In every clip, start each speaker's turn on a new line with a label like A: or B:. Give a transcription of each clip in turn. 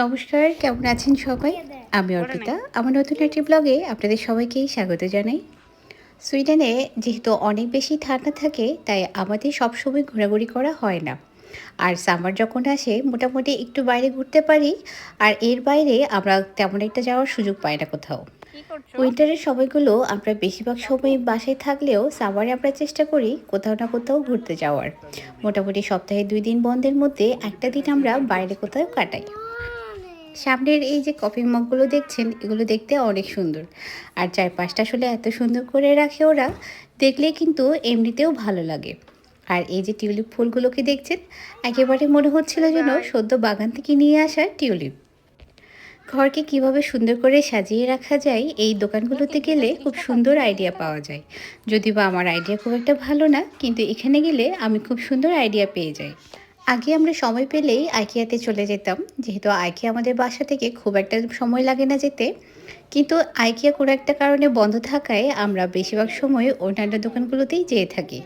A: নমস্কার কেমন আছেন সবাই? আমি অর্পিতা। আমার নতুন একটি ব্লগে আপনাদের সবাইকেই স্বাগত জানাই। সুইডেনে যেহেতু অনেক বেশি ঠান্ডা থাকে তাই আমাদের সবসময় ঘোরাঘুরি করা হয় না। আর সামার যখন আসে মোটামুটি একটু বাইরে ঘুরতে পারি আর এর বাইরে আমরা তেমন একটা যাওয়ার সুযোগ পাই না কোথাও। উইন্টারের সময়গুলো আমরা বেশিরভাগ সময় বাসায় থাকলেও সামারে আমরা চেষ্টা করি কোথাও না কোথাও ঘুরতে যাওয়ার। মোটামুটি সপ্তাহে দুই দিন বন্ধের মধ্যে একটা দিন আমরা বাইরে কোথাও কাটাই। সামনের এই যে কফি মগগুলো দেখছেন এগুলো দেখতে অনেক সুন্দর। আর চারপাশটা আসলে এত সুন্দর করে রাখে ওরা দেখলে কিন্তু এমনিতেও ভালো লাগে। আর এই যে টিউলিপ ফুলগুলোকে দেখছেন একেবারে মনে হচ্ছিল যেন সদ্য বাগান থেকে নিয়ে আসা টিউলিপ। ঘরকে কীভাবে সুন্দর করে সাজিয়ে রাখা যায় এই দোকানগুলোতে গেলে খুব সুন্দর আইডিয়া পাওয়া যায়। যদি বা আমার আইডিয়া খুব একটা ভালো না কিন্তু এখানে গেলে আমি খুব সুন্দর আইডিয়া পেয়ে যাই। আগে আমরা সময় পেলেই আইকিয়াতে চলে যেতাম। যেহেতু আইকিয়া আমাদের বাসা থেকে খুব একটা সময় লাগে না যেতে। কিন্তু আইকিয়া কোনো একটা কারণে বন্ধ থাকায় আমরা বেশিরভাগ সময় অন্যান্য দোকানগুলোতেই যেয়ে থাকি।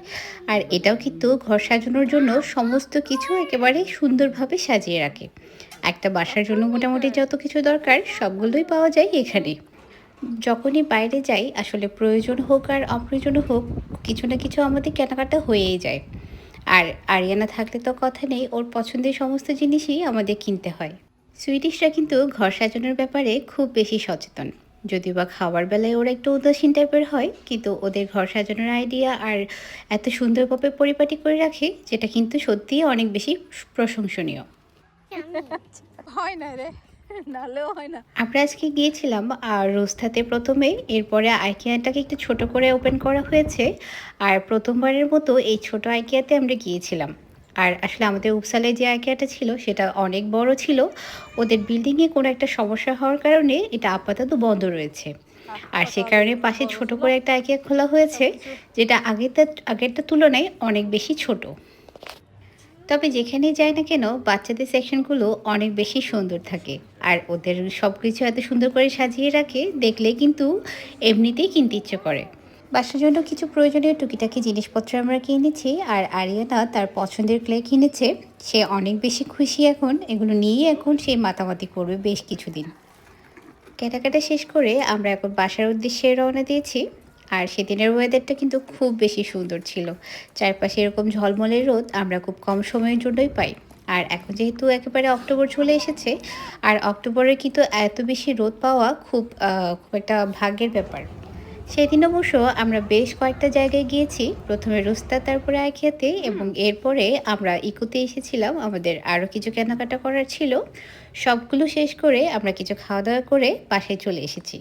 A: আর এটাও কিন্তু ঘর সাজানোর জন্য সমস্ত কিছু একেবারে সুন্দরভাবে সাজিয়ে রাখে। একটা বাসার জন্য মোটামুটি যত কিছু দরকার সবগুলোই পাওয়া যায় এখানে। যখনই বাইরে যাই, আসলে প্রয়োজন হোক আর অপ্রয়োজন হোক, কিছু না কিছু আমাদের কেনাকাটা হয়েই যায়। আর আরিয়ানা থাকলে তো কথা নেই ওর পছন্দের সমস্ত জিনিসই আমাদের কিনতে হয়। সুইডিশরা কিন্তু ঘর সাজানোর ব্যাপারে খুব বেশি সচেতন। যদিও বা খাওয়ার বেলায় ওরা একটু উদাসীন টাইপের হয় কিন্তু ওদের ঘর সাজানোর আইডিয়া আর এত সুন্দরভাবে পরিপাটি করে রাখে যেটা কিন্তু সত্যিই অনেক বেশি প্রশংসনীয়।
B: হয় না রে।
A: আমরা আজকে গিয়েছিলাম আর রোস্তাতে প্রথমে এরপরে আইকিয়াটাকে একটু ছোট করে ওপেন করা হয়েছে আর প্রথমবারের মতো এই ছোট আইকিয়াতে আমরা গিয়েছিলাম। আর আসলে আমাদের উপসালায় যে আইকিয়াটা ছিল সেটা অনেক বড় ছিল। ওদের বিল্ডিংয়ে কোনো একটা সমস্যা হওয়ার কারণে এটা আপাতত বন্ধ রয়েছে। আর সে কারণে পাশে ছোট করে একটা আইকিয়া খোলা হয়েছে যেটা আগেরটা আগেরটা তুলনায় অনেক বেশি ছোট। তবে যেখানেই যাই না কেন, বাচ্চাদের সেকশনগুলো অনেক বেশি সুন্দর থাকে। আর ওদের সব কিছু এত সুন্দর করে সাজিয়ে রাখে দেখলে কিন্তু এমনিতেই কিনতে ইচ্ছে করে। বাসার জন্য কিছু প্রয়োজনীয় টুকিটাকি জিনিসপত্র আমরা কিনেছি আর আরিয়ানা তার পছন্দের ক্লে কিনেছে। সে অনেক বেশি খুশি এখন, এগুলো নিয়ে এখন সে মাতামাতি করবে বেশ কিছুদিন। কেনাকাটা শেষ করে আমরা এখন বাসার উদ্দেশ্যে রওনা দিয়েছি। আর সেদিনের ওয়েদারটা কিন্তু খুব বেশি সুন্দর ছিল। চারপাশে এরকম ঝলমলে রোদ আমরা খুব কম সময়ের জন্যই পাই। আর এখন যেহেতু একেবারে অক্টোবর চলে এসেছে আর অক্টোবরে কিন্তু এত বেশি রোদ পাওয়া খুব খুব একটা ভাগ্যের ব্যাপার। সেদিন অবশ্য আমরা বেশ কয়েকটা জায়গায় গিয়েছি প্রথমে রুস্তা তারপরে আইকিয়াতে এবং এরপরে আমরা ইকোতে এসেছিলাম আমাদের আরও কিছু কেনাকাটা করার ছিল। সবগুলো শেষ করে আমরা কিছু খাওয়া দাওয়া করে বাসায় চলে এসেছি।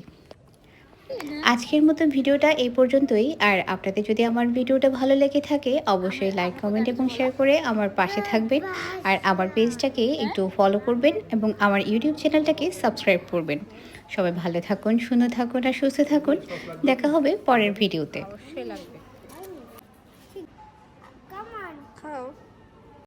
A: আজকের মতো ভিডিওটা এই পর্যন্তই। আর আপনাদের যদি আমার ভিডিওটা ভালো লেগে থাকে অবশ্যই লাইক কমেন্ট এবং শেয়ার করে আমার পাশে থাকবেন। আর আমার পেজটাকে একটু ফলো করবেন এবং আমার ইউটিউব চ্যানেলটাকে সাবস্ক্রাইব করবেন। সবাই ভালো থাকুন সুন্দর থাকুন আর সুস্থ থাকুন। দেখা হবে পরের ভিডিওতে।
B: অবশ্যই লাগবে। খাও